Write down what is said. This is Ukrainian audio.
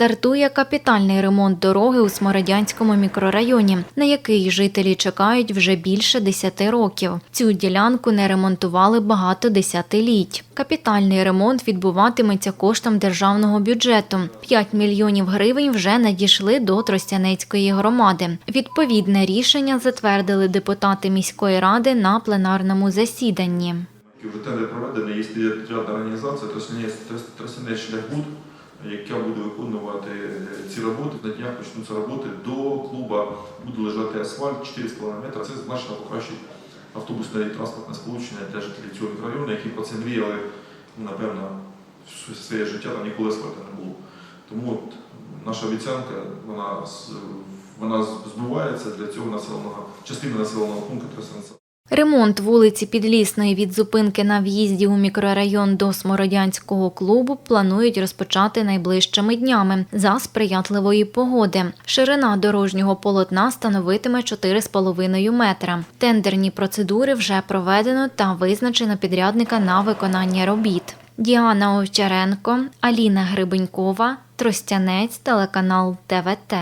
Стартує капітальний ремонт дороги у Смородянському мікрорайоні, на який жителі чекають вже більше 10 років. Цю ділянку не ремонтували багато десятиліть. Капітальний ремонт відбуватиметься коштом державного бюджету. 5 мільйонів гривень вже надійшли до Тростянецької громади. Відповідне рішення затвердили депутати міської ради на пленарному засіданні. Вже тендер проведений, є підрядна організація Тростянець Шляхбуд, яка буде виконувати ці роботи. На днях почнуться роботи до клуба, буде лежати асфальт 4,5 метра. Це значно покращить автобусне і транспортне сполучення для жителів цього мікрорайону, які про це мріяли, ну, напевно, всю своє життя там ніколи асфальту не було. Тому от наша обіцянка, вона, вона збувається для цього населеного, частини населеного пункту Тростянця. Ремонт вулиці Підлісної від зупинки на в'їзді у мікрорайон до Смородянського клубу планують розпочати найближчими днями за сприятливої погоди. Ширина дорожнього полотна становитиме 4,5 метра. Тендерні процедури вже проведено та визначено підрядника на виконання робіт. Діана Овчаренко, Аліна Грибенькова, Тростянець, телеканал ТВТ.